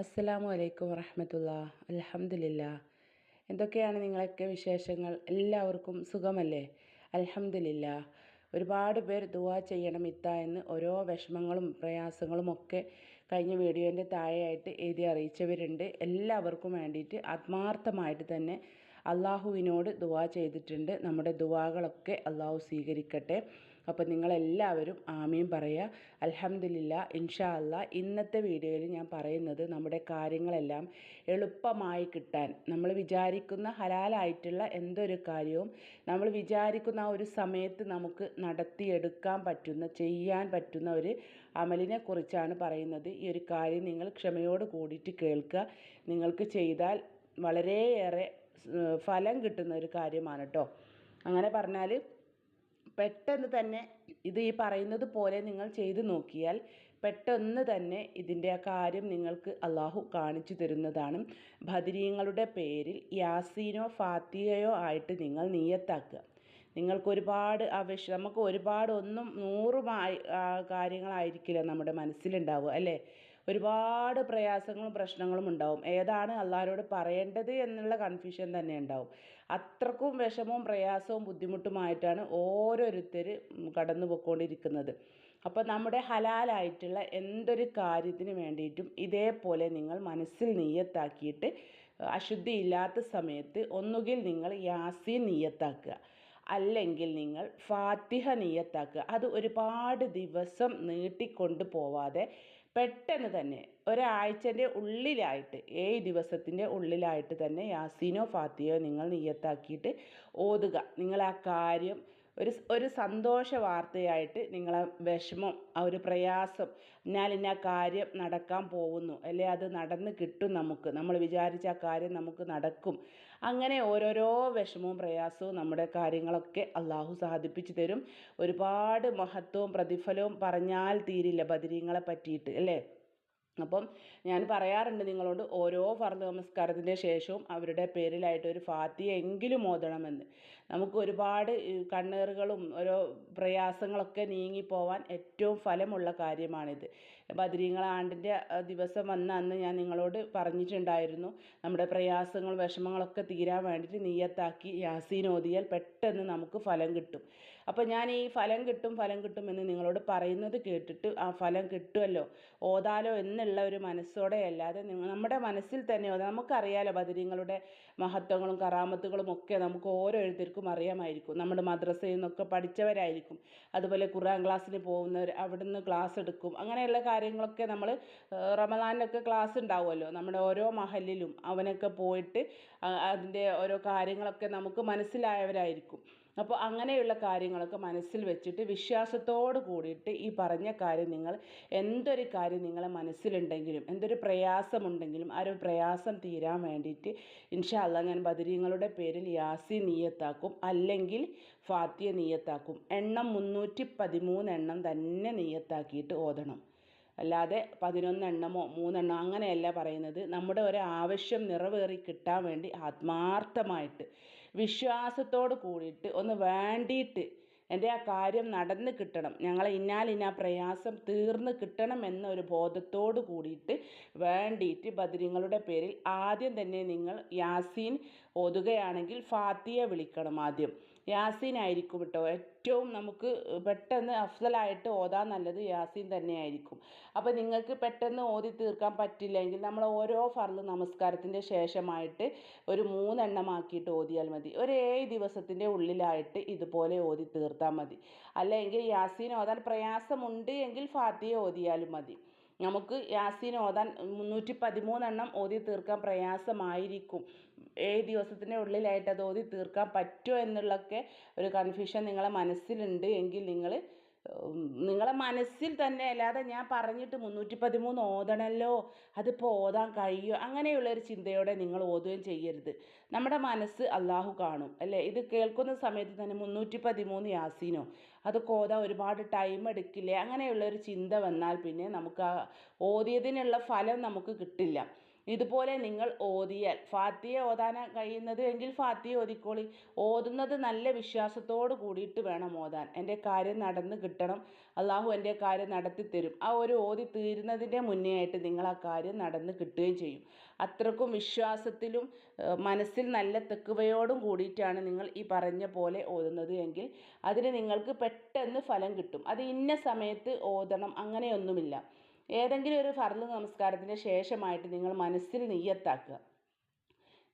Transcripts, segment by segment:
അസ്സലാമു അലൈക്കും വറഹമത്തുള്ള അൽഹംദുലില്ല എന്തൊക്കെയാണ് നിങ്ങളൊക്കെ വിശേഷങ്ങൾ? എല്ലാവർക്കും സുഖമല്ലേ? അൽഹംദുലില്ല ഒരുപാട് പേർ ദുവാ ചെയ്യണം ഇത്ത എന്ന് ഓരോ വിഷമങ്ങളും പ്രയാസങ്ങളും ഒക്കെ കഴിഞ്ഞ വീഡിയോന്റെ താഴെയായിട്ട് എഴുതി അറിയിച്ചവരുണ്ട്. എല്ലാവർക്കും വേണ്ടിയിട്ട് ആത്മാർത്ഥമായിട്ട് തന്നെ അള്ളാഹുവിനോട് ദുവാ ചെയ്തിട്ടുണ്ട്. നമ്മുടെ ദുവാകളൊക്കെ അള്ളാഹു സ്വീകരിക്കട്ടെ. അപ്പോൾ നിങ്ങളെല്ലാവരും ആമീൻ പറയുക അലഹമില്ല ഇൻഷാ അല്ല ഇന്നത്തെ വീഡിയോയിൽ ഞാൻ പറയുന്നത് നമ്മുടെ കാര്യങ്ങളെല്ലാം എളുപ്പമായി കിട്ടാൻ. നമ്മൾ വിചാരിക്കുന്ന ഹലാലായിട്ടുള്ള എന്തൊരു കാര്യവും നമ്മൾ വിചാരിക്കുന്ന ആ ഒരു സമയത്ത് നമുക്ക് നടത്തിയെടുക്കാൻ പറ്റുന്ന ചെയ്യാൻ പറ്റുന്ന ഒരു അമലിനെ കുറിച്ചാണ് പറയുന്നത്. ഈ ഒരു കാര്യം നിങ്ങൾ ക്ഷമയോട് കൂടിയിട്ട് കേൾക്കുക. നിങ്ങൾക്ക് ചെയ്താൽ വളരെയേറെ ഫലം കിട്ടുന്ന ഒരു കാര്യമാണ് കേട്ടോ അങ്ങനെ പറഞ്ഞാൽ പെട്ടെന്ന് തന്നെ ഇത് ഈ പറയുന്നത് പോലെ നിങ്ങൾ ചെയ്തു നോക്കിയാൽ പെട്ടെന്ന് തന്നെ ഇതിന്റെ ആ കാര്യം നിങ്ങൾക്ക് അള്ളാഹു കാണിച്ചു തരുന്നതാണ്. ഭദ്രീങ്ങളുടെ പേരിൽ യാസീനോ ഫാത്തിയയോ ആയിട്ട് നിങ്ങൾ നീയത്താക്കുക നിങ്ങൾക്ക് ഒരുപാട് ആവശ്യം നമുക്ക് ഒരുപാട് ഒന്നും നൂറും കാര്യങ്ങളായിരിക്കില്ല നമ്മുടെ മനസ്സിലുണ്ടാവുക അല്ലേ? ഒരുപാട് പ്രയാസങ്ങളും പ്രശ്നങ്ങളും ഉണ്ടാവും. ഏതാണ് അള്ളാഹിനോട് പറയേണ്ടത് എന്നുള്ള കൺഫ്യൂഷൻ തന്നെ ഉണ്ടാവും. അത്രക്കും വിഷമവും പ്രയാസവും ബുദ്ധിമുട്ടുമായിട്ടാണ് ഓരോരുത്തർ കടന്നു പോയിക്കൊണ്ടിരിക്കുന്നത് അപ്പോൾ നമ്മുടെ ഹലാലായിട്ടുള്ള എന്തൊരു കാര്യത്തിന് വേണ്ടിയിട്ടും ഇതേപോലെ നിങ്ങൾ മനസ്സിൽ നീയത്താക്കിയിട്ട് അശുദ്ധി ഇല്ലാത്ത സമയത്ത് ഒന്നുകിൽ നിങ്ങൾ യാസീൻ നീയത്താക്കുക അല്ലെങ്കിൽ നിങ്ങൾ ഫാത്തിഹ നീയത്താക്കുക അത് ഒരുപാട് ദിവസം നീട്ടിക്കൊണ്ട് പോവാതെ പെട്ടെന്ന് തന്നെ ഒരാഴ്ചന്റെ ഉള്ളിലായിട്ട് ഏഴ് ദിവസത്തിന്റെ ഉള്ളിലായിട്ട് തന്നെ യാസീനോ ഫാത്തിയോ നിങ്ങൾ നിയ്യത്താക്കിയിട്ട് ഓതുക. നിങ്ങൾ ആ കാര്യം ഒരു ഒരു സന്തോഷ വാർത്തയായിട്ട് നിങ്ങളെ വിഷമം ആ ഒരു പ്രയാസം എന്നാൽ ഇന്ന കാര്യം നടക്കാൻ പോകുന്നു അല്ലെ? അത് നടന്ന് കിട്ടും നമുക്ക്. നമ്മൾ വിചാരിച്ച ആ കാര്യം നമുക്ക് നടക്കും. അങ്ങനെ ഓരോരോ വിഷമവും പ്രയാസവും നമ്മുടെ കാര്യങ്ങളൊക്കെ അള്ളാഹു സാധിപ്പിച്ചു തരും. ഒരുപാട് മഹത്വവും പ്രതിഫലവും പറഞ്ഞാൽ തീരില്ല ബദിരീങ്ങളെ പറ്റിയിട്ട് അല്ലേ? അപ്പം ഞാൻ പറയാറുണ്ട് നിങ്ങളോട് ഓരോ ഫർദ് നമസ്കാരത്തിന്റെ ശേഷവും അവരുടെ പേരിലായിട്ട് ഒരു ഫാത്തിയെങ്കിലും ഓതണമെന്ന്. നമുക്ക് ഒരുപാട് കണ്ണേറുകളും ഓരോ പ്രയാസങ്ങളൊക്കെ നീങ്ങിപ്പോവാൻ ഏറ്റവും ഫലമുള്ള കാര്യമാണിത്. ബദ്രീങ്ങൾ ആണ്ടിന്റെ ദിവസം വന്ന അന്ന് ഞാൻ നിങ്ങളോട് പറഞ്ഞിട്ടുണ്ടായിരുന്നു നമ്മുടെ പ്രയാസങ്ങളും വിഷമങ്ങളൊക്കെ തീരാൻ വേണ്ടിയിട്ട് നീയത്താക്കി യാസീൻ ഓതിയാൽ പെട്ടെന്ന് നമുക്ക് ഫലം കിട്ടും. അപ്പോൾ ഞാൻ ഈ ഫലം കിട്ടും ഫലം കിട്ടും എന്ന് നിങ്ങളോട് പറയുന്നത് കേട്ടിട്ട് ആ ഫലം കിട്ടുമല്ലോ ഓതാലോ എന്നുള്ള ഒരു മനസ്സോടെ അല്ലാതെ നമ്മുടെ മനസ്സിൽ തന്നെ നമുക്കറിയാലോ ബദരീങ്ങളുടെ മഹത്വങ്ങളും കറാമത്തുകളും ഒക്കെ നമുക്ക് ഓരോരുത്തർക്കും അറിയാമായിരിക്കും. നമ്മുടെ മദ്രസയിൽ നിന്നൊക്കെ പഠിച്ചവരായിരിക്കും. അതുപോലെ ഖുർആൻ ക്ലാസ്സിന് പോകുന്നവർ അവിടുന്ന് ക്ലാസ് എടുക്കും. അങ്ങനെയുള്ള കാര്യങ്ങളൊക്കെ നമ്മൾ റമദാനിലൊക്കെ ക്ലാസ് ഉണ്ടാവുമല്ലോ. നമ്മുടെ ഓരോ മഹലിലും അവനൊക്കെ പോയിട്ട് അതിന്റെ ഓരോ കാര്യങ്ങളൊക്കെ നമുക്ക് മനസ്സിലായവരായിരിക്കും. അപ്പോൾ അങ്ങനെയുള്ള കാര്യങ്ങളൊക്കെ മനസ്സിൽ വെച്ചിട്ട് വിശ്വാസത്തോട് കൂടിയിട്ട് ഈ പറഞ്ഞ കാര്യം നിങ്ങൾ എന്തൊരു കാര്യം നിങ്ങളെ മനസ്സിലുണ്ടെങ്കിലും എന്തൊരു പ്രയാസമുണ്ടെങ്കിലും ആ ഒരു പ്രയാസം തീരാൻ വേണ്ടിയിട്ട് ഇൻഷാല്ല ഞാൻ ബദരീങ്ങളുടെ പേരിൽ യാസി നീയത്താക്കും അല്ലെങ്കിൽ ഫാത്തിയ നീയത്താക്കും. എണ്ണം മുന്നൂറ്റി പതിമൂന്ന് എണ്ണം തന്നെ നീയത്താക്കിയിട്ട് ഓതണം. അല്ലാതെ പതിനൊന്നെണ്ണമോ മൂന്നെണ്ണോ അങ്ങനെയല്ല പറയുന്നത്. നമ്മുടെ ഒരു ആവശ്യം നിറവേറി കിട്ടാൻ വേണ്ടി ആത്മാർത്ഥമായിട്ട് വിശ്വാസത്തോട് കൂടിയിട്ട് ഒന്ന് വേണ്ടിയിട്ട് എന്റെ ആ കാര്യം നടന്ന് കിട്ടണം. ഞങ്ങളെ ഇന്നാലിന്ന പ്രയാസം തീർന്ന് കിട്ടണം എന്നൊരു ബോധത്തോട് കൂടിയിട്ട് വേണ്ടിയിട്ട് ബദരിങ്ങളുടെ പേരിൽ ആദ്യം തന്നെ നിങ്ങൾ യാസീൻ ഓതുകയാണെങ്കിൽ ഫാത്തിയെ വിളിക്കണം ആദ്യം. യാസീൻ ആയിരിക്കും കേട്ടോ ഏറ്റവും നമുക്ക് പെട്ടെന്ന് അഫ്സലായിട്ട് ഓതാൻ നല്ലത് യാസീൻ തന്നെയായിരിക്കും. അപ്പോൾ നിങ്ങൾക്ക് പെട്ടെന്ന് ഓതി തീർക്കാൻ പറ്റില്ലെങ്കിൽ നമ്മൾ ഓരോ ഫർൾ നമസ്കാരത്തിന്റെ ശേഷമായിട്ട് ഒരു മൂന്നെണ്ണമാക്കിയിട്ട് ഓതിയാൽ മതി. ഒരു ഏഴ് ദിവസത്തിന്റെ ഉള്ളിലായിട്ട് ഇതുപോലെ ഓതി തീർത്താൽ മതി. അല്ലെങ്കിൽ യാസീൻ ഓതാൻ പ്രയാസമുണ്ട് എങ്കിൽ ഫാത്തിയ ഓതിയാലും മതി. നമുക്ക് യാസീൻ ഓതാൻ മുന്നൂറ്റി പതിമൂന്നെണ്ണം ഓതി തീർക്കാൻ പ്രയാസമായിരിക്കും. ഏഴ് ദിവസത്തിന്റെ ഉള്ളിലായിട്ട് അത് ഓതി തീർക്കാൻ പറ്റുമോ എന്നുള്ളൊക്കെ ഒരു കൺഫ്യൂഷൻ നിങ്ങളെ മനസ്സിലുണ്ട് എങ്കിൽ നിങ്ങൾ നിങ്ങളെ മനസ്സിൽ തന്നെ അല്ലാതെ ഞാൻ പറഞ്ഞിട്ട് മുന്നൂറ്റി പതിമൂന്ന് ഓതണമല്ലോ അതിപ്പോൾ ഓതാൻ കഴിയുമോ അങ്ങനെയുള്ള ഒരു ചിന്തയോടെ നിങ്ങൾ ഓതുകയും ചെയ്യരുത്. നമ്മുടെ മനസ്സ് അള്ളാഹു കാണും അല്ലേ? ഇത് കേൾക്കുന്ന സമയത്ത് തന്നെ മുന്നൂറ്റി പതിമൂന്ന് യാസീനോ അത് ഓതാൻ ഒരുപാട് ടൈം എടുക്കില്ലേ? അങ്ങനെയുള്ള ഒരു ചിന്ത വന്നാൽ പിന്നെ നമുക്ക് ആ ഓതിയതിനുള്ള ഫലം നമുക്ക് കിട്ടില്ല. ഇതുപോലെ നിങ്ങൾ ഓതിയാൽ ഫാത്തിയ ഓതാൻ കഴിയുന്നത് എങ്കിൽ ഫാത്തിയ ഓതിക്കോളി. ഓതുന്നത് നല്ല വിശ്വാസത്തോട് കൂടിയിട്ട് വേണം ഓതാൻ. എന്റെ കാര്യം നടന്ന് കിട്ടണം. അള്ളാഹു എന്റെ കാര്യം നടത്തി തരും. ആ ഒരു ഓതി തീരുന്നതിന്റെ മുന്നേ ആയിട്ട് നിങ്ങൾ ആ കാര്യം നടന്ന് കിട്ടുകയും ചെയ്യും. അത്രക്കും വിശ്വാസത്തിലും മനസ്സിൽ നല്ല തെക്കുവയോടും കൂടിയിട്ടാണ് നിങ്ങൾ ഈ പറഞ്ഞ പോലെ ഓതുന്നത് എങ്കിൽ അതിന് നിങ്ങൾക്ക് പെട്ടെന്ന് ഫലം കിട്ടും. അത് ഇന്ന സമയത്ത് ഓതണം അങ്ങനെയൊന്നുമില്ല. ഏതെങ്കിലും ഒരു ഫർൾ നമസ്കാരത്തിന് ശേഷമായിട്ട് നിങ്ങൾ മനസ്സിൽ നെയ്യത്താക്കുക.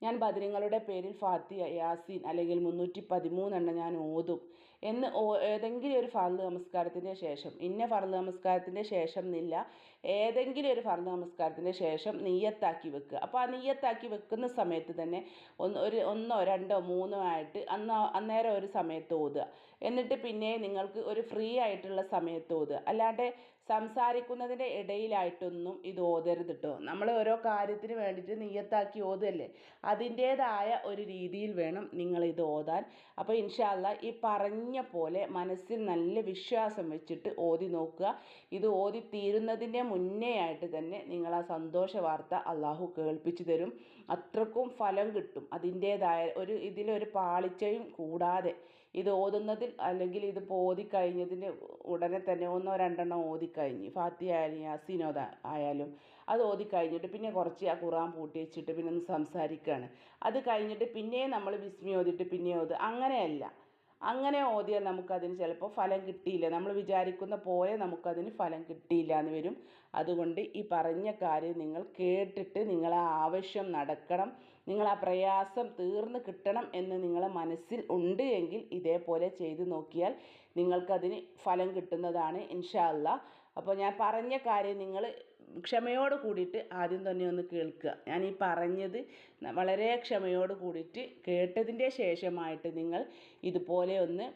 ഞാൻ ബദരീങ്ങളുടെ പേരിൽ ഫാത്തിയ യാസീൻ അല്ലെങ്കിൽ മുന്നൂറ്റി പതിമൂന്നെണ്ണം ഞാൻ ഓതും എന്ന് ഏതെങ്കിലും ഒരു ഫർൾ നമസ്കാരത്തിന്റെ ശേഷം. ഇന്ന ഫർൾ നമസ്കാരത്തിന്റെ ശേഷം എന്നില്ല. ഏതെങ്കിലും ഒരു ഫർൾ നമസ്കാരത്തിന് ശേഷം നെയ്യത്താക്കി വെക്കുക. അപ്പോൾ ആ നെയ്യത്താക്കി വെക്കുന്ന സമയത്ത് തന്നെ ഒന്ന് ഒരു ഒന്നോ രണ്ടോ മൂന്നോ ആയിട്ട് അന്ന് അന്നേരം ഒരു സമയത്ത് ഓതുക. എന്നിട്ട് പിന്നെ നിങ്ങൾക്ക് ഒരു ഫ്രീ ആയിട്ടുള്ള സമയത്ത് ഓതുക. അല്ലാണ്ട് സംസാരിക്കുന്നതിന്റെ ഇടയിലായിട്ടൊന്നും ഇത് ഓതരുത് കേട്ടോ നമ്മൾ ഓരോ കാര്യത്തിന് വേണ്ടിയിട്ട് നിയ്യത്താക്കി ഓതല്ലേ അതിന്റേതായ ഒരു രീതിയിൽ വേണം നിങ്ങൾ ഇത് ഓതാൻ. അപ്പോൾ ഇൻഷാല്ല ഈ പറഞ്ഞ പോലെ മനസ്സിൽ നല്ല വിശ്വാസം വെച്ചിട്ട് ഓതി നോക്കുക. ഇത് ഓതി തീരുന്നതിന്റെ മുന്നേ ആയിട്ട് തന്നെ നിങ്ങൾ ആ സന്തോഷ വാർത്ത അള്ളാഹു കേൾപ്പിച്ചു തരും. അത്രക്കും ഫലം കിട്ടും. അതിന്റേതായ ഒരു ഇതിലൊരു പാളിച്ചയും കൂടാതെ ഇത് ഓതുന്നതിൽ അല്ലെങ്കിൽ ഇത് ഓതി കഴിഞ്ഞതിന് ഉടനെ തന്നെ ഒന്നോ രണ്ടെണ്ണം ഓതിക്കഴിഞ്ഞ് ഫാത്തി ആയാലും യാസീനോദ ആയാലും അത് ഓതി കഴിഞ്ഞിട്ട് പിന്നെ കുറച്ച് ആ ഖുറാൻ പൂട്ടി വെച്ചിട്ട് പിന്നെ ഒന്ന് സംസാരിക്കുകയാണ് അത് കഴിഞ്ഞിട്ട് പിന്നെയും നമ്മൾ വിസ്മി ഓതിട്ട് പിന്നെ ഓത് അങ്ങനെയല്ല. അങ്ങനെ ഓതിയാൽ നമുക്കതിന് ചിലപ്പോൾ ഫലം കിട്ടിയില്ല. നമ്മൾ വിചാരിക്കുന്ന പോലെ നമുക്കതിന് ഫലം കിട്ടിയില്ല എന്ന് വരും. അതുകൊണ്ട് ഈ പറഞ്ഞ കാര്യം നിങ്ങൾ കേട്ടിട്ട് നിങ്ങളെ ആവശ്യം നടക്കണം. നിങ്ങൾ ആ പ്രയാസം തീർന്ന് കിട്ടണം എന്ന് നിങ്ങളെ മനസ്സിൽ ഉണ്ട് എങ്കിൽ ഇതേപോലെ ചെയ്ത് നോക്കിയാൽ നിങ്ങൾക്കതിന് ഫലം കിട്ടുന്നതാണ് ഇൻഷാ അള്ളാ അപ്പോൾ ഞാൻ പറഞ്ഞ കാര്യം നിങ്ങൾ ക്ഷമയോട് കൂടിയിട്ട് ആദ്യം തന്നെ ഒന്ന് കേൾക്കുക. ഞാൻ ഈ പറഞ്ഞത് വളരെ ക്ഷമയോട് കൂടിയിട്ട് കേട്ടതിന്റെ ശേഷമായിട്ട് നിങ്ങൾ ഇതുപോലെ ഒന്ന്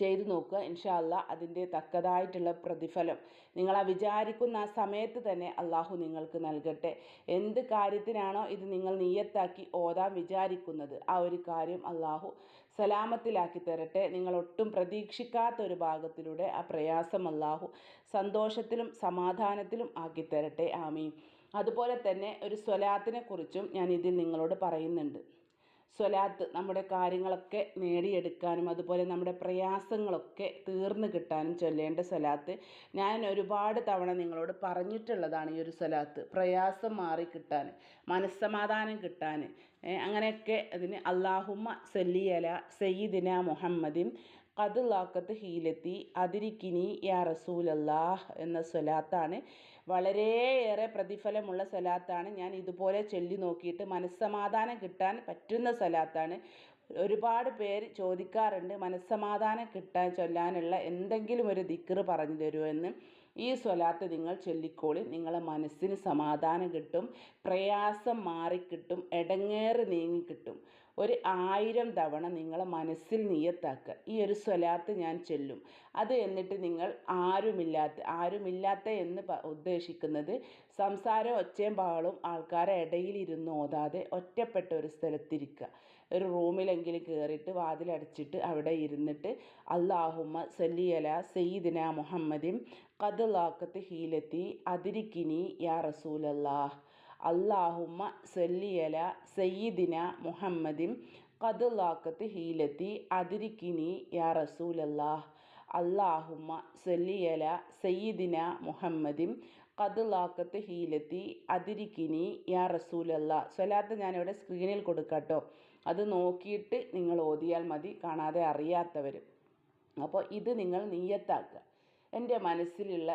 ചെയ്തു നോക്കുക. ഇൻഷാ അല്ലാ അതിന്റെ തക്കതായിട്ടുള്ള പ്രതിഫലം. നിങ്ങൾ ആ വിചാരിക്കുന്ന ആ സമയത്ത് തന്നെ അള്ളാഹു നിങ്ങൾക്ക് നൽകട്ടെ. എന്ത് കാര്യത്തിനാണോ ഇത് നിങ്ങൾ നീയത്താക്കി ഓതാൻ വിചാരിക്കുന്നത് ആ ഒരു കാര്യം അള്ളാഹു സലാമത്തിലാക്കി തരട്ടെ. നിങ്ങൾ ഒട്ടും പ്രതീക്ഷിക്കാത്ത ഒരു ഭാഗത്തിലൂടെ ആ പ്രയാസം അല്ലാഹു സന്തോഷത്തിലും സമാധാനത്തിലും ആക്കി തരട്ടെ. ആമീൻ. അതുപോലെ തന്നെ ഒരു സ്വലാത്തിനെ കുറിച്ചും ഞാൻ ഇതിൽ നിങ്ങളോട് പറയുന്നുണ്ട്. സ്വലാത്ത് നമ്മുടെ കാര്യങ്ങളൊക്കെ നേടിയെടുക്കാനും അതുപോലെ നമ്മുടെ പ്രയാസങ്ങളൊക്കെ തീർന്നു കിട്ടാനും ചൊല്ലേണ്ട സ്വലാത്ത്. ഞാൻ ഒരുപാട് തവണ നിങ്ങളോട് പറഞ്ഞിട്ടുള്ളതാണ് ഈ ഒരു സ്വലാത്ത്. പ്രയാസം മാറി കിട്ടാൻ മനസ്സമാധാനം കിട്ടാൻ. അങ്ങനെയൊക്കെ അതിന് അള്ളാഹുമ്മ സല്ലിയല സയ്യിദിന മുഹമ്മദിൻ ലാക്കത്ത് ഹീലത്തി. അതിരിക്കിനി യാ റസൂലല്ലാഹ് എന്ന സ്വലാത്താണ്. വളരെയേറെ പ്രതിഫലമുള്ള സ്വലാത്താണ്. ഞാൻ ഇതുപോലെ ചൊല്ലി നോക്കിയിട്ട് മനസ്സമാധാനം കിട്ടാൻ പറ്റുന്ന സ്വലാത്താണ്. ഒരുപാട് പേര് ചോദിക്കാറുണ്ട് മനസ്സമാധാനം കിട്ടാൻ ചൊല്ലാനുള്ള എന്തെങ്കിലും ഒരു ദിക്കറ് പറഞ്ഞു തരുമോ എന്ന്. ഈ സ്വലാത്ത് നിങ്ങൾ ചൊല്ലിക്കോളി. നിങ്ങളെ മനസ്സിന് സമാധാനം കിട്ടും. പ്രയാസം മാറിക്കിട്ടും. ഇടങ്ങേറ് നീങ്ങിക്കിട്ടും. ഒരു ആയിരം തവണ നിങ്ങളെ മനസ്സിൽ നിയത്താക്കുക. ഈ ഒരു സ്വലാത്ത് ഞാൻ ചൊല്ലും. അത് എന്നിട്ട് നിങ്ങൾ ആരുമില്ലാത്ത ആരുമില്ലാത്ത എന്ന് ഉദ്ദേശിക്കുന്നത് സംസാരം ഒച്ചയും പാളും ആൾക്കാരെ ഇടയിലിരുന്ന് ഓതാതെ ഒറ്റപ്പെട്ട ഒരു സ്ഥലത്തിരിക്കുക. ഒരു റൂമിലെങ്കിലും കയറിയിട്ട് വാതിലടച്ചിട്ട് അവിടെ ഇരുന്നിട്ട് അള്ളാഹുമ്മ സല്ലിയല സയ്യിദിന മുഹമ്മദിൻ കദലാക്കത്ത് ഹീലത്തി അതിരിക്കിനി യാ റസൂലല്ലാഹ്. അള്ളാഹുമ്മ സല്ലിയല സയ്യിദിന മുഹമ്മദിൻ കതുലാക്കത്ത് ഹീലത്തി അതിരിക്കിനി യാ റസൂലല്ലാഹ്. അള്ളാഹുമ്മ സല്ലിയല സയ്യിദിന മുഹമ്മദിൻ കതുലാക്കത്ത് ഹീലത്തി അതിരിക്കിനി യാ റസൂലല്ലാ സ്വലാത്ത് ഞാനിവിടെ സ്ക്രീനിൽ കൊടുക്കാട്ടോ. അത് നോക്കിയിട്ട് നിങ്ങൾ ഓതിയാൽ മതി. കാണാതെ അറിയാത്തവരും. അപ്പോൾ ഇത് നിങ്ങൾ നീയത്താക്കുക. എന്റെ മനസ്സിലുള്ള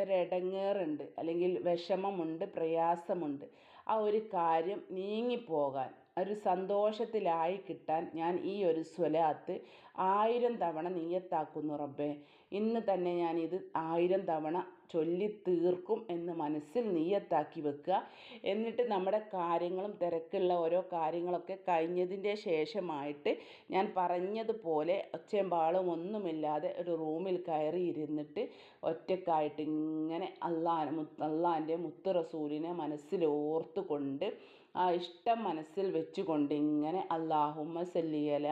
ഒരിടങ്ങേറുണ്ട് അല്ലെങ്കിൽ വിഷമമുണ്ട് പ്രയാസമുണ്ട്. ആ ഒരു കാര്യം നീങ്ങിപ്പോകാൻ ഒരു സന്തോഷത്തിലായി കിട്ടാൻ ഞാൻ ഈ ഒരു സ്വലാത്ത് ആയിരം തവണ നീയത്താക്കുന്നു റബ്ബേ. ഇന്ന് തന്നെ ഞാൻ ഇത് ആയിരം തവണ ചൊല്ലി തീർക്കും എന്ന് മനസ്സിൽ നീയത്താക്കി വെക്കുക. എന്നിട്ട് നമ്മുടെ കാര്യങ്ങളും തിരക്കുള്ള ഓരോ കാര്യങ്ങളൊക്കെ കഴിഞ്ഞതിന്റെ ശേഷമായിട്ട് ഞാൻ പറഞ്ഞതുപോലെ ഒച്ചമ്പാളും ഒന്നുമില്ലാതെ ഒരു റൂമിൽ കയറി ഇരുന്നിട്ട് ഒറ്റക്കായിട്ട് ഇങ്ങനെ അള്ളാൻ അള്ളാന്റെ മുത്ത് റസൂലിനെ മനസ്സിൽ ഓർത്തുകൊണ്ട് ആ ഇഷ്ടം മനസ്സിൽ വെച്ചുകൊണ്ട് ഇങ്ങനെ അള്ളാഹുമ്മ സല്ലിയല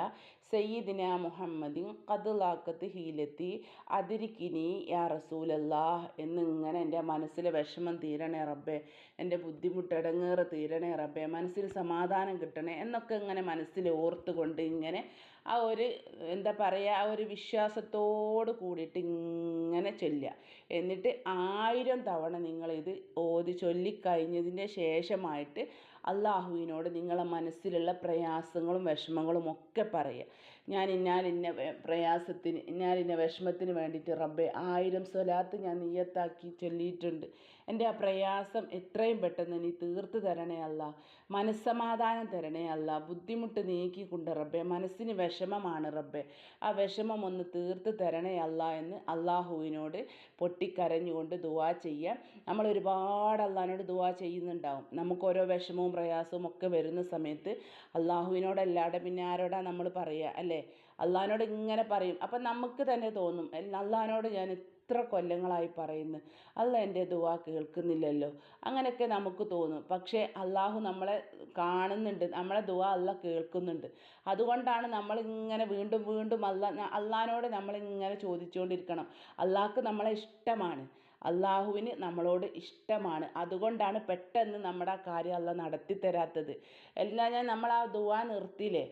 സയ്യിദിന മുഹമ്മദിൻ കതുലാക്കത്ത് ഹീലെത്തി അതിരിക്കിനി യാ റസൂലല്ലാഹ് എന്നിങ്ങനെ എന്റെ മനസ്സിൽ വിഷമം തീരണേ റബ്ബേ എന്റെ ബുദ്ധിമുട്ട് ഇടങ്ങേറ് തീരണേ റബ്ബേ മനസ്സിൽ സമാധാനം കിട്ടണേ എന്നൊക്കെ ഇങ്ങനെ മനസ്സിൽ ഓർത്തുകൊണ്ട് ഇങ്ങനെ ആ ഒരു എന്താ പറയുക ആ ഒരു വിശ്വാസത്തോട് കൂടിയിട്ട് ഇങ്ങനെ ചൊല്ലുക. എന്നിട്ട് ആയിരം തവണ നിങ്ങളിത് ഓതി ചൊല്ലിക്കഴിഞ്ഞതിന്റെ ശേഷമായിട്ട് അള്ളാഹുവിനോട് നിങ്ങളെ മനസ്സിലുള്ള പ്രയാസങ്ങളും വിഷമങ്ങളും ഒക്കെ പറയുക. ഞാൻ ഇന്നാലിന്ന പ്രയാസത്തിന് ഇന്നാലിന്ന വിഷമത്തിന് വേണ്ടിയിട്ട് റബ്ബെ ആയിരം സ്വലാത്ത് ഞാൻ നീയത്താക്കി ചൊല്ലിയിട്ടുണ്ട്. എന്റെ ആ പ്രയാസം എത്രയും പെട്ടെന്ന് നീ തീർത്ത് തരണേ അല്ല. മനസ്സമാധാനം തരണേ അല്ല. ബുദ്ധിമുട്ട് നീക്കിക്കൊണ്ട് റബ്ബെ. മനസ്സിന് വിഷമമാണ് റബ്ബെ. ആ വിഷമം ഒന്ന് തീർത്ത് തരണേ അല്ല എന്ന് അള്ളാഹുവിനോട് പൊട്ടിക്കരഞ്ഞുകൊണ്ട് ദുവാ ചെയ്യാം. നമ്മൾ ഒരുപാട് അള്ളാഹിനോട് ദുവാ ചെയ്യുന്നുണ്ടാവും. നമുക്ക് ഓരോ വിഷമവും പ്രയാസവും ഒക്കെ വരുന്ന സമയത്ത് അള്ളാഹുവിനോടല്ലാതെ പിന്നെ ആരോടാ നമ്മൾ പറയുക? അല്ലേ? അള്ളാഹിനോട് ഇങ്ങനെ പറയും. അപ്പം നമുക്ക് തന്നെ തോന്നും. അള്ളാഹിനോട് ഞാൻ എത്ര കൊല്ലങ്ങളായി പറയുന്നു. അല്ല എന്റെ ദുവാ കേൾക്കുന്നില്ലല്ലോ. അങ്ങനെയൊക്കെ നമുക്ക് തോന്നും. പക്ഷേ അള്ളാഹു നമ്മളെ കാണുന്നുണ്ട്. നമ്മളെ ദുവാ അല്ല കേൾക്കുന്നുണ്ട്. അതുകൊണ്ടാണ് നമ്മളിങ്ങനെ വീണ്ടും വീണ്ടും അല്ല അള്ളാഹിനോട് നമ്മളിങ്ങനെ ചോദിച്ചുകൊണ്ടിരിക്കണം. അള്ളാഹ്ക്ക് നമ്മളെ ഇഷ്ടമാണ്. അള്ളാഹുവിന് നമ്മളോട് ഇഷ്ടമാണ്. അതുകൊണ്ടാണ് പെട്ടെന്ന് നമ്മുടെ ആ കാര്യം അല്ല നടത്തി തരാത്തത്. എന്നാൽ ഞാൻ നമ്മൾ ആ ദുവാ നിർത്തിയില്ലേ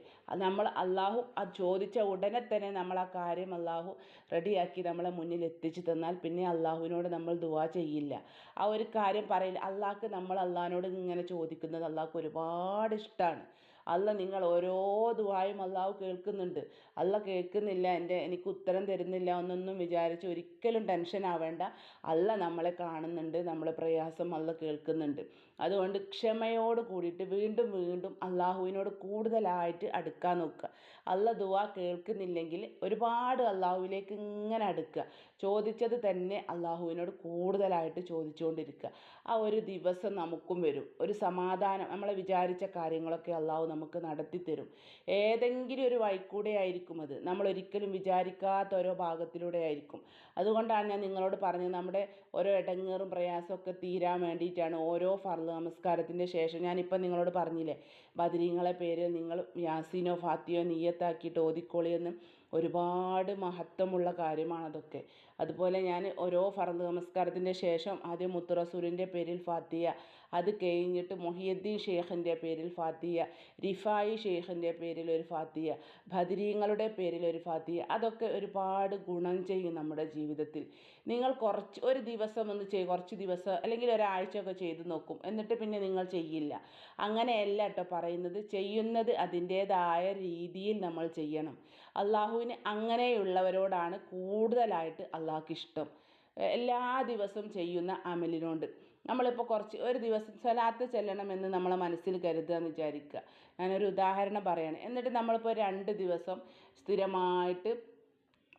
നമ്മൾ അള്ളാഹു ആ ചോദിച്ച ഉടനെ തന്നെ നമ്മൾ ആ കാര്യം അള്ളാഹു റെഡിയാക്കി നമ്മളെ മുന്നിൽ എത്തിച്ചു തന്നാൽ പിന്നെ അള്ളാഹുവിനോട് നമ്മൾ ദുവാ ചെയ്യില്ല. ആ ഒരു കാര്യം പറയില്ല. അള്ളാഹ്ക്ക് നമ്മൾ അള്ളാഹിനോട് ഇങ്ങനെ ചോദിക്കുന്നത് അള്ളാഹ്ക്ക് ഒരുപാട് ഇഷ്ടമാണ് അല്ല നിങ്ങൾ ഓരോ ദുആയും അള്ളാഹു കേൾക്കുന്നുണ്ട്. അല്ല കേൾക്കുന്നില്ല എന്റെ എനിക്ക് ഉത്തരം തരുന്നില്ല എന്നൊന്നും വിചാരിച്ച് ഒരിക്കലും ടെൻഷൻ ആവേണ്ട. അല്ല നമ്മളെ കാണുന്നുണ്ട് നമ്മളെ പ്രയാസം അല്ല കേൾക്കുന്നുണ്ട്. അതുകൊണ്ട് ക്ഷമയോട് കൂടിയിട്ട് വീണ്ടും വീണ്ടും അള്ളാഹുവിനോട് കൂടുതലായിട്ട് അടുക്കാൻ നോക്കുക. അല്ല ദുആ കേൾക്കുന്നില്ലെങ്കിൽ ഒരുപാട് അള്ളാഹുവിലേക്ക് ഇങ്ങനെ അടുക്കുക. ചോദിച്ചത് തന്നെ അള്ളാഹുവിനോട് കൂടുതലായിട്ട് ചോദിച്ചുകൊണ്ടിരിക്കുക. ആ ഒരു ദിവസം നമുക്കും വരും. ഒരു സമാധാനം നമ്മൾ വിചാരിച്ച കാര്യങ്ങളൊക്കെ അള്ളാഹു നമുക്ക് നടത്തി തരും. ഏതെങ്കിലും ഒരു വഴിക്കൂടെ ആയിരിക്കും അത്. നമ്മൾ ഒരിക്കലും വിചാരിക്കാത്ത ഓരോ ഭാഗത്തിലൂടെ ആയിരിക്കും. അതുകൊണ്ടാണ് ഞാൻ നിങ്ങളോട് പറഞ്ഞത് നമ്മുടെ ഓരോ ഇടങ്ങേറും പ്രയാസമൊക്കെ തീരാൻ വേണ്ടിയിട്ടാണ് ഓരോ ഫർദ് നമസ്കാരത്തിന്റെ ശേഷം. ഞാനിപ്പോൾ നിങ്ങളോട് പറഞ്ഞില്ലേ ബദരീങ്ങളെ പേര് നിങ്ങൾ യാസീനോ ഫാത്തിയോ നീയത്താക്കിയിട്ട് ഓതിക്കോളിയെന്ന് ഒരുപാട് മഹത്വമുള്ള കാര്യമാണതൊക്കെ. അതുപോലെ ഞാൻ ഓരോ ഫർദ് നമസ്കാരത്തിന്റെ ശേഷം ആദ്യം മുത്തുറസൂലിന്റെ പേരിൽ ഫാത്തിയ അത് കഴിഞ്ഞിട്ട് മൊഹിയുദ്ദീൻ ഷെയ്ഖിന്റെ പേരിൽ ഫാത്തിയ റിഫായി ഷെയ്ഖിന്റെ പേരിൽ ഒരു ഫാത്തിയ ബദരീങ്ങളുടെ പേരിൽ ഒരു ഫാത്തിയ അതൊക്കെ ഒരുപാട് ഗുണം ചെയ്യും നമ്മുടെ ജീവിതത്തിൽ. നിങ്ങൾ കുറച്ച് ഒരു ദിവസം ഒന്ന് ചെയ്യും കുറച്ച് ദിവസം അല്ലെങ്കിൽ ഒരാഴ്ച ഒക്കെ ചെയ്ത് നോക്കും. എന്നിട്ട് പിന്നെ നിങ്ങൾ ചെയ്യില്ല. അങ്ങനെയല്ല കേട്ടോ പറയുന്നത്. ചെയ്യുന്നത് അതിന്റേതായ രീതിയിൽ നമ്മൾ ചെയ്യണം. അള്ളാഹുവിന് അങ്ങനെയുള്ളവരോടാണ് കൂടുതലായിട്ട് അള്ളാഹ്ക്ക് ഇഷ്ടം. എല്ലാ ദിവസവും ചെയ്യുന്ന അമലിനോട് നമ്മളിപ്പോൾ കുറച്ച് ഒരു ദിവസം സ്വലാത്ത് ചെല്ലണമെന്ന് നമ്മളെ മനസ്സിൽ കരുതുക എന്ന് വിചാരിക്കുക. ഞാനൊരു ഉദാഹരണം പറയാണ്. എന്നിട്ട് നമ്മളിപ്പോൾ രണ്ട് ദിവസം സ്ഥിരമായിട്ട്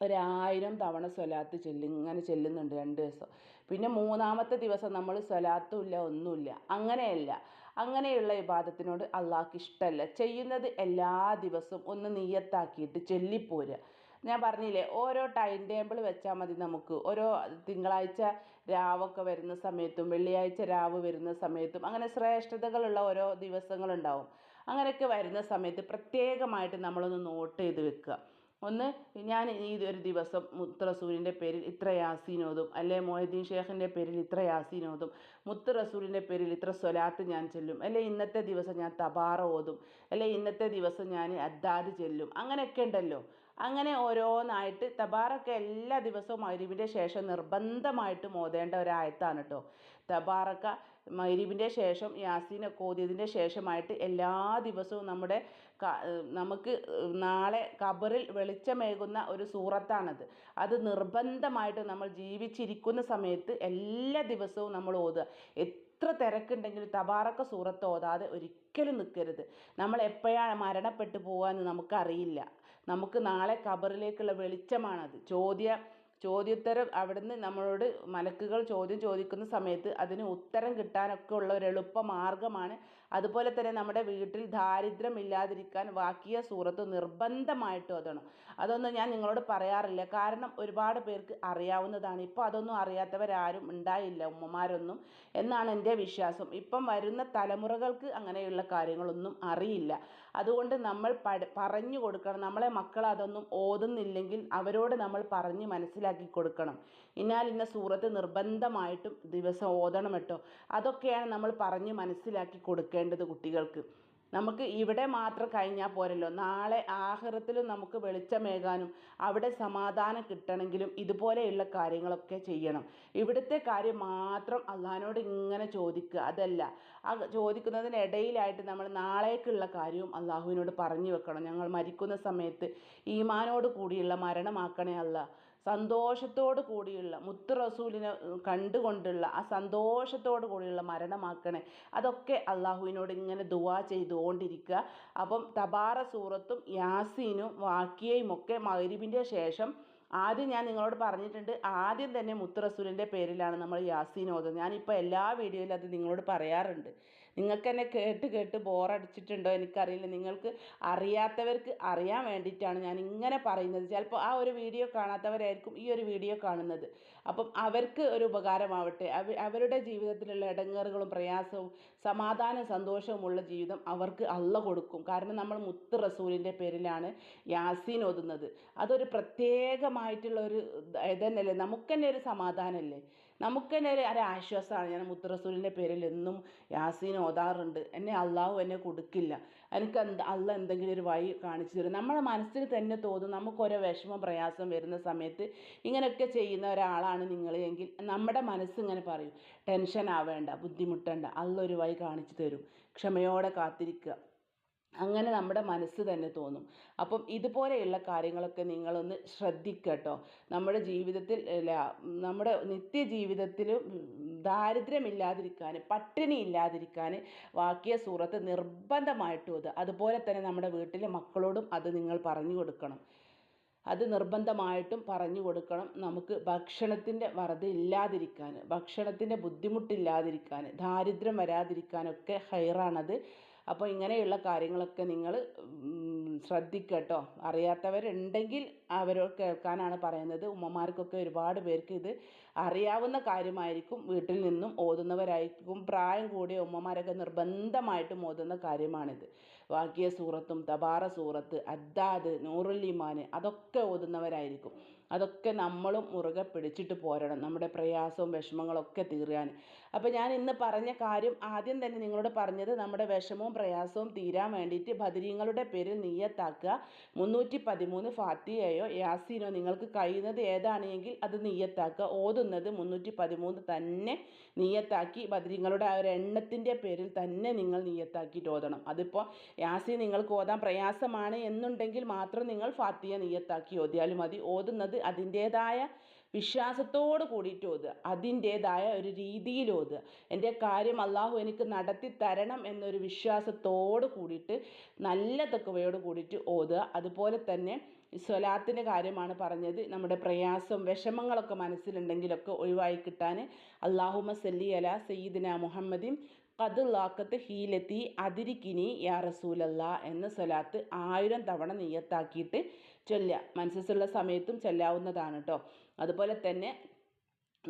ഒരായിരം തവണ സ്വലാത്ത് ചൊല്ലി ഇങ്ങനെ ചെല്ലുന്നുണ്ട് രണ്ട് ദിവസം. പിന്നെ മൂന്നാമത്തെ ദിവസം നമ്മൾ സ്വലാത്തും ഇല്ല ഒന്നുമില്ല അങ്ങനെയല്ല. അങ്ങനെയുള്ള വിവാദത്തിനോട് അള്ളാഹ്ക്ക് ഇഷ്ടമല്ല ചെയ്യുന്നത് എല്ലാ ദിവസവും ഒന്ന് നീയത്താക്കിയിട്ട് ചൊല്ലിപ്പോരുക. ഞാൻ പറഞ്ഞില്ലേ ഓരോ ടൈം ടേബിൾ വെച്ചാൽ മതി നമുക്ക്. ഓരോ തിങ്കളാഴ്ച രാവൊക്കെ വരുന്ന സമയത്തും വെള്ളിയാഴ്ച രാവ് വരുന്ന സമയത്തും അങ്ങനെ ശ്രേഷ്ഠതകളുള്ള ഓരോ ദിവസങ്ങളുണ്ടാവും. അങ്ങനെയൊക്കെ വരുന്ന സമയത്ത് പ്രത്യേകമായിട്ട് നമ്മളൊന്ന് നോട്ട് ചെയ്ത് വെക്കുക. ഒന്ന് ഞാൻ ഈ ഒരു ദിവസം മുത്ത് റസൂലിന്റെ പേരിൽ ഇത്ര യാസീനോദും ഓതും അല്ലെ മൊഹദ്ദീൻ ഷേഖിന്റെ പേരിൽ ഇത്ര യാസീനോതും മുത്തറസൂലിന്റെ മുത്ത് റസൂലിന്റെ പേരിൽ ഇത്ര സ്വലാത്ത് ഞാൻ ചെല്ലും അല്ലെ ഇന്നത്തെ ദിവസം ഞാൻ തബാറ ഓതും അല്ലെ ഇന്നത്തെ ദിവസം ഞാൻ അദ്ദാദ് ചെല്ലും അങ്ങനെയൊക്കെ ഉണ്ടല്ലോ. അങ്ങനെ ഓരോന്നായിട്ട് തബാറൊക്കെ എല്ലാ ദിവസവും മൈരീബിന്റെ ശേഷം നിർബന്ധമായിട്ടും ഓതേണ്ട ഒരായത്താണ് കേട്ടോ തബാറക്ക മൈരീബിന്റെ ശേഷം യാസീനൊക്കെ ഓതിയതിന്റെ ശേഷമായിട്ട് എല്ലാ ദിവസവും നമ്മുടെ നമുക്ക് നാളെ കബറിൽ വെളിച്ചമേകുന്ന ഒരു സൂറത്താണത്. അത് നിർബന്ധമായിട്ട് നമ്മൾ ജീവിച്ചിരിക്കുന്ന സമയത്ത് എല്ലാ ദിവസവും നമ്മൾ ഓതുക. എത്ര തിരക്കുണ്ടെങ്കിലും തബാറക്ക സൂറത്ത് ഓതാതെ ഒരിക്കലും നിൽക്കരുത് നമ്മൾ എപ്പോഴാണ് മരണപ്പെട്ടു പോകാമെന്ന് നമുക്കറിയില്ല. നമുക്ക് നാളെ ഖബറിലേക്കുള്ള വെളിച്ചമാണത്. ചോദ്യ ചോദ്യോത്തരം അവിടുന്ന് നമ്മളോട് മലക്കുകൾ ചോദ്യം ചോദിക്കുന്ന സമയത്ത് അതിന് ഉത്തരം കിട്ടാനൊക്കെ ഉള്ള ഒരു എളുപ്പ മാർഗമാണ് അതുപോലെ തന്നെ നമ്മുടെ വീട്ടിൽ ദാരിദ്ര്യം ഇല്ലാതിരിക്കാൻ വാക്കിയ സൂറത്ത് നിർബന്ധമായിട്ടും അതാണ് അതൊന്നും ഞാൻ നിങ്ങളോട് പറയാറില്ല. കാരണം ഒരുപാട് പേർക്ക് അറിയാവുന്നതാണ്. ഇപ്പോൾ അതൊന്നും അറിയാത്തവരാരും ഉണ്ടായില്ല ഉമ്മമാരൊന്നും എന്നാണ് എന്റെ വിശ്വാസം. ഇപ്പം വരുന്ന തലമുറകൾക്ക് അങ്ങനെയുള്ള കാര്യങ്ങളൊന്നും അറിയില്ല. അതുകൊണ്ട് നമ്മൾ പറഞ്ഞു കൊടുക്കണം. നമ്മളെ മക്കൾ അതൊന്നും ഓതുന്നില്ലെങ്കിൽ അവരോട് നമ്മൾ പറഞ്ഞ് മനസ്സിലാക്കി കൊടുക്കണം. ഇന്നാൽ ഇന്ന സൂറത്ത് നിർബന്ധമായിട്ടും ദിവസം ഓതണം കേട്ടോ. അതൊക്കെയാണ് നമ്മൾ പറഞ്ഞ് മനസ്സിലാക്കി കൊടുക്കേണ്ടത് കുട്ടികൾക്ക്. നമുക്ക് ഇവിടെ മാത്രം കഴിഞ്ഞാൽ പോരല്ലോ. നാളെ ആഹാരത്തിലും നമുക്ക് വെളിച്ചമേകാനും അവിടെ സമാധാനം കിട്ടണമെങ്കിലും ഇതുപോലെയുള്ള കാര്യങ്ങളൊക്കെ ചെയ്യണം. ഇവിടുത്തെ കാര്യം മാത്രം അള്ളഹാനോട് ഇങ്ങനെ ചോദിക്കുക അതല്ല. ആ ചോദിക്കുന്നതിനിടയിലായിട്ട് നമ്മൾ നാളേക്കുള്ള കാര്യവും അള്ളാഹുവിനോട് പറഞ്ഞു വെക്കണം. ഞങ്ങൾ മരിക്കുന്ന സമയത്ത് ഈമാനോട് കൂടിയുള്ള മരണമാക്കണേ അല്ല സന്തോഷത്തോടു കൂടിയുള്ള മുത്ത് റസൂലിനെ കണ്ടുകൊണ്ടുള്ള ആ സന്തോഷത്തോടു കൂടിയുള്ള മരണമാക്കണേ. അതൊക്കെ അള്ളാഹുവിനോട് ഇങ്ങനെ ദുവാ ചെയ്തുകൊണ്ടിരിക്കുക. അപ്പം തബാറ സൂറത്തും യാസീനും വാക്കിയയും ഒക്കെ മൈരിബിന്റെ ശേഷം ആദ്യം ഞാൻ നിങ്ങളോട് പറഞ്ഞിട്ടുണ്ട് ആദ്യം തന്നെ മുത്ത് റസൂലിന്റെ പേരിലാണ് നമ്മൾ യാസീൻ ഓതുന്നത്. ഞാനിപ്പോൾ എല്ലാ വീഡിയോയിലും അത് നിങ്ങളോട് പറയാറുണ്ട്. നിങ്ങൾക്ക് എന്നെ കേട്ട് കേട്ട് ബോറടിച്ചിട്ടുണ്ടോ എനിക്കറിയില്ല. നിങ്ങൾക്ക് അറിയാത്തവർക്ക് അറിയാൻ വേണ്ടിയിട്ടാണ് ഞാൻ ഇങ്ങനെ പറയുന്നത്. ചിലപ്പോൾ ആ ഒരു വീഡിയോ കാണാത്തവരായിരിക്കും ഈ ഒരു വീഡിയോ കാണുന്നത്. അപ്പം അവർക്ക് ഒരു ഉപകാരമാവട്ടെ. അവ അവരുടെ ജീവിതത്തിലുള്ള ഇടങ്ങേറുകളും പ്രയാസവും സമാധാനം സന്തോഷവുമുള്ള ജീവിതം അവർക്ക് അള്ള കൊടുക്കും. കാരണം നമ്മൾ മുത്ത് റസൂലിന്റെ പേരിലാണ് യാസീൻ ഓതുന്നത്. അതൊരു പ്രത്യേകമായിട്ടുള്ള ഒരു ഇതന്നെയല്ലേ? നമുക്ക് തന്നെ ഒരു സമാധാനമല്ലേ? നമുക്ക് തന്നെ ഒരു ഒരു ആശ്വാസമാണ്. ഞാൻ മുത്ത് റസൂലിന്റെ പേരിൽ എന്നും യാസീൻ ഓതാറുണ്ട്. എന്നെ അള്ളാഹു എന്നെ കൊടുക്കില്ല. എനിക്ക് എന്ത് അള്ള എന്തെങ്കിലും ഒരു വഴി കാണിച്ചു തരും. നമ്മുടെ മനസ്സിൽ തന്നെ തോന്നും നമുക്കൊരോ വിഷമം പ്രയാസം വരുന്ന സമയത്ത് ഇങ്ങനെയൊക്കെ ചെയ്യുന്ന ഒരാളാണ് നിങ്ങൾ എങ്കിൽ നമ്മുടെ മനസ്സ് ഇങ്ങനെ പറയും. ടെൻഷൻ ആവേണ്ട ബുദ്ധിമുട്ടേണ്ട. അള്ള ഒരു വഴി കാണിച്ചു തരും. ക്ഷമയോടെ കാത്തിരിക്കുക. അങ്ങനെ നമ്മുടെ മനസ്സ് തന്നെ തോന്നും. അപ്പം ഇതുപോലെയുള്ള കാര്യങ്ങളൊക്കെ നിങ്ങളൊന്ന് ശ്രദ്ധിക്കട്ടോ. കേട്ടോ നമ്മുടെ ജീവിതത്തിൽ അല്ല നമ്മുടെ നിത്യജീവിതത്തിൽ ദാരിദ്ര്യമില്ലാതിരിക്കാൻ പട്ടിണി ഇല്ലാതിരിക്കാൻ വാക്കിയ സൂറത്ത് നിർബന്ധമായിട്ടും അത്. അതുപോലെ തന്നെ നമ്മുടെ വീട്ടിലെ മക്കളോടും അത് നിങ്ങൾ പറഞ്ഞു കൊടുക്കണം. അത് നിർബന്ധമായിട്ടും പറഞ്ഞു കൊടുക്കണം. നമുക്ക് ഭക്ഷണത്തിന്റെ വറുത ഇല്ലാതിരിക്കാൻ ഭക്ഷണത്തിന്റെ ബുദ്ധിമുട്ടില്ലാതിരിക്കാൻ ദാരിദ്ര്യം വരാതിരിക്കാനൊക്കെ ഹൈറാണത്. അപ്പോൾ ഇങ്ങനെയുള്ള കാര്യങ്ങളൊക്കെ നിങ്ങൾ ശ്രദ്ധിക്കട്ടോ. അറിയാത്തവരുണ്ടെങ്കിൽ അവരോട് കേൾക്കാനാണ് പറയുന്നത്. ഉമ്മമാർക്കൊക്കെ ഒരുപാട് പേർക്ക് ഇത് അറിയാവുന്ന കാര്യമായിരിക്കും വീട്ടിൽ നിന്നും ഓതുന്നവരായിരിക്കും. പ്രായം കൂടിയ ഉമ്മമാരൊക്കെ നിർബന്ധമായിട്ടും ഓതുന്ന കാര്യമാണിത്. വാക്യ സൂറത്തും തബാറ സൂറത്ത് അദ്ദാദ് നൂറുല്ലിമാൻ അതൊക്കെ ഓതുന്നവരായിരിക്കും. അതൊക്കെ നമ്മളും മുറുകെ പിടിച്ചിട്ട് പോരണം. നമ്മുടെ പ്രയാസവും വിഷമങ്ങളൊക്കെ തീരാൻ. അപ്പോൾ ഞാൻ ഇന്ന് പറഞ്ഞ കാര്യം ആദ്യം തന്നെ നിങ്ങളോട് പറഞ്ഞത് നമ്മുടെ വിഷമവും പ്രയാസവും തീരാൻ വേണ്ടിയിട്ട് ബദരീങ്ങളുടെ പേരിൽ നീയത്താക്കുക മുന്നൂറ്റി പതിമൂന്ന് ഫാത്തിയയോ യാസീനോ നിങ്ങൾക്ക് കഴിയുന്നത് ഏതാണെങ്കിൽ അത് നീയത്താക്കുക ഓതുന്നത് മുന്നൂറ്റി പതിമൂന്ന് തന്നെ നീയത്താക്കി ബദരീങ്ങളുടെ ആ ഒരു എണ്ണത്തിന്റെ പേരിൽ തന്നെ നിങ്ങൾ നീയത്താക്കിയിട്ട് ഓതണം. അതിപ്പോൾ യാസീൻ നിങ്ങൾക്ക് ഓതാൻ പ്രയാസമാണ് എന്നുണ്ടെങ്കിൽ മാത്രം നിങ്ങൾ ഫാത്തിയ നീയത്താക്കി ഓതിയാലും മതി. ഓതുന്നത് അതിന്റേതായ വിശ്വാസത്തോട് കൂടിയിട്ട് ഓതുക അതിന്റേതായ ഒരു രീതിയിൽ ഓതുക എന്റെ കാര്യം അള്ളാഹു എനിക്ക് നടത്തി തരണം എന്നൊരു വിശ്വാസത്തോട് കൂടിയിട്ട് നല്ല തക്കവയോട് കൂടിയിട്ട് ഓതുക അതുപോലെ തന്നെ സ്വലാത്തിന്റെ കാര്യമാണ് പറഞ്ഞത്. നമ്മുടെ പ്രയാസം വിഷമങ്ങളൊക്കെ മനസ്സിലുണ്ടെങ്കിലൊക്കെ ഒഴിവായി കിട്ടാൻ അള്ളാഹുമ സല്ലി അല സയ്യിദിന മുഹമ്മദിൻ കത് ലാക്കത്ത് ഹീലത്തി അതിരിക്കിനി യാ റസൂലല്ല എന്ന സ്വലാത്ത് ആയിരം തവണ നെയ്യത്താക്കിയിട്ട് ചൊല്ലുക. മനസ്സുള്ള സമയത്തും ചൊല്ലാവുന്നതാണ് കേട്ടോ അതുപോലെ തന്നെ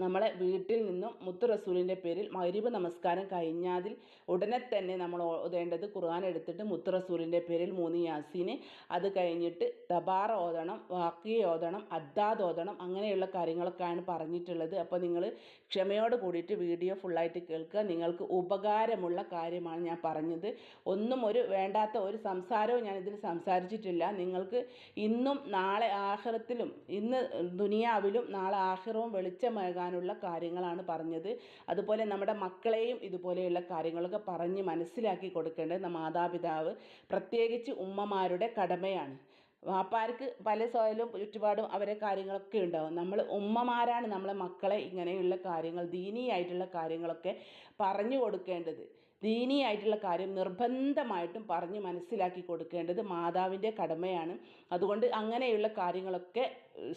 നമ്മളെ വീട്ടിൽ നിന്നും മുത്തു റസൂലിന്റെ പേരിൽ മഗ്രിബ് നമസ്കാരം കഴിഞ്ഞാൽ ഉടനെ തന്നെ നമ്മൾ ഓതേണ്ടത് ഖുർആൻ എടുത്തിട്ട് മുത്തു റസൂലിന്റെ പേരിൽ മൂന്ന് യാസീന്. അത് കഴിഞ്ഞിട്ട് തബാർ ഓതണം വാക്കി ഓതണം അദ്ദാദ് ഓതണം അങ്ങനെയുള്ള കാര്യങ്ങളൊക്കെയാണ് പറഞ്ഞിട്ടുള്ളത്. അപ്പോൾ നിങ്ങൾ ക്ഷമയോട് കൂടിയിട്ട് വീഡിയോ ഫുള്ളായിട്ട് കേൾക്കുക. നിങ്ങൾക്ക് ഉപകാരമുള്ള കാര്യമാണ് ഞാൻ പറഞ്ഞത്. ഒന്നും ഒരു വേണ്ടാത്ത ഒരു സംസാരവും ഞാൻ ഇതിൽ സംസാരിച്ചിട്ടില്ല. നിങ്ങൾക്ക് ഇന്നും നാളെ ആഹ്റത്തിലും ഇന്ന് ദുനിയാവിലും നാളെ ആഹ്റവും വെളിച്ചമേകാൻ നൽകാനുള്ള കാര്യങ്ങളാണ് പറഞ്ഞത്. അതുപോലെ നമ്മുടെ മക്കളെയും ഇതുപോലെയുള്ള കാര്യങ്ങളൊക്കെ പറഞ്ഞ് മനസ്സിലാക്കി കൊടുക്കേണ്ടത് മാതാപിതാവ് പ്രത്യേകിച്ച് ഉമ്മമാരുടെ കടമയാണ്. വാപ്പാർക്ക് പല സ്വയലും ചുറ്റുപാടും അവരെ കാര്യങ്ങളൊക്കെ ഉണ്ടാവും. നമ്മൾ ഉമ്മമാരാണ് നമ്മളെ മക്കളെ ഇങ്ങനെയുള്ള കാര്യങ്ങൾ ദീനീയായിട്ടുള്ള കാര്യങ്ങളൊക്കെ പറഞ്ഞു കൊടുക്കേണ്ടത്. ദീനീയായിട്ടുള്ള കാര്യം നിർബന്ധമായിട്ടും പറഞ്ഞ് മനസ്സിലാക്കി കൊടുക്കേണ്ടത് മാതാവിന്റെ കടമയാണ്. അതുകൊണ്ട് അങ്ങനെയുള്ള കാര്യങ്ങളൊക്കെ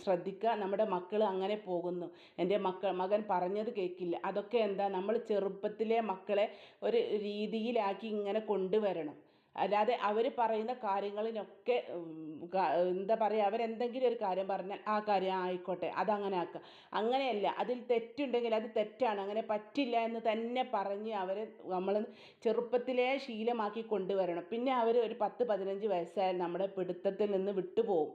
ശ്രദ്ധിക്കുക. നമ്മുടെ മക്കൾ അങ്ങനെ പോകുന്നു. എന്റെ മക്കൾ മകൻ പറഞ്ഞത് കേൾക്കില്ല. അതൊക്കെ എന്താ? നമ്മൾ ചെറുപ്പത്തിലെ മക്കളെ ഒരു രീതിയിലാക്കി ഇങ്ങനെ കൊണ്ടുവരണം. അല്ലാതെ അവർ പറയുന്ന കാര്യങ്ങളിനൊക്കെ എന്താ പറയുക അവരെന്തെങ്കിലും ഒരു കാര്യം പറഞ്ഞാൽ ആ കാര്യം ആയിക്കോട്ടെ അതങ്ങനെ ആക്കുക. അങ്ങനെയല്ല അതിൽ തെറ്റുണ്ടെങ്കിൽ അത് തെറ്റാണ്. അങ്ങനെ പറ്റില്ല എന്ന് തന്നെ പറഞ്ഞ് അവരെ നമ്മൾ ചെറുപ്പത്തിലേ ശീലമാക്കി കൊണ്ടുവരണം. പിന്നെ അവർ ഒരു പത്ത് പതിനഞ്ച് വയസ്സായാൽ നമ്മുടെ പിടുത്തത്തിൽ നിന്ന് വിട്ടുപോകും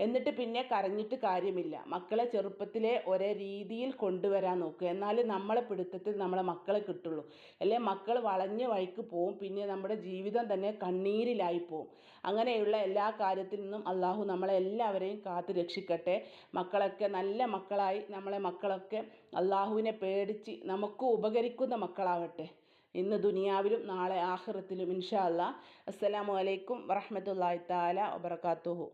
എന്നിട്ട് പിന്നെ കരഞ്ഞിട്ട് കാര്യമില്ല. മക്കളെ ചെറുപ്പത്തിലെ ഒരേ രീതിയിൽ കൊണ്ടുവരാൻ നോക്കുക എന്നാലേ നമ്മളെ പിടുത്തത്തിൽ നമ്മളെ മക്കളെ കിട്ടുള്ളൂ. അല്ലെ? മക്കൾ വളഞ്ഞ വഴിക്ക് പോവും. പിന്നെ നമ്മുടെ ജീവിതം തന്നെ കണ്ണീരിലായി പോവും. അങ്ങനെയുള്ള എല്ലാ കാര്യത്തിൽ നിന്നും അള്ളാഹു നമ്മളെ എല്ലാവരെയും കാത്തു രക്ഷിക്കട്ടെ. മക്കളൊക്കെ നല്ല മക്കളായി. നമ്മളെ മക്കളൊക്കെ അള്ളാഹുവിനെ പേടിച്ച് നമുക്ക് ഉപകരിക്കുന്ന മക്കളാവട്ടെ. ഇന്ന് ദുനിയാവിലും നാളെ ആഖിറത്തിലും ഇൻഷാ അല്ലാ അസ്സലാമു അലൈക്കും വറഹ്മത്തുള്ളാഹി തആല വബറകാതുഹു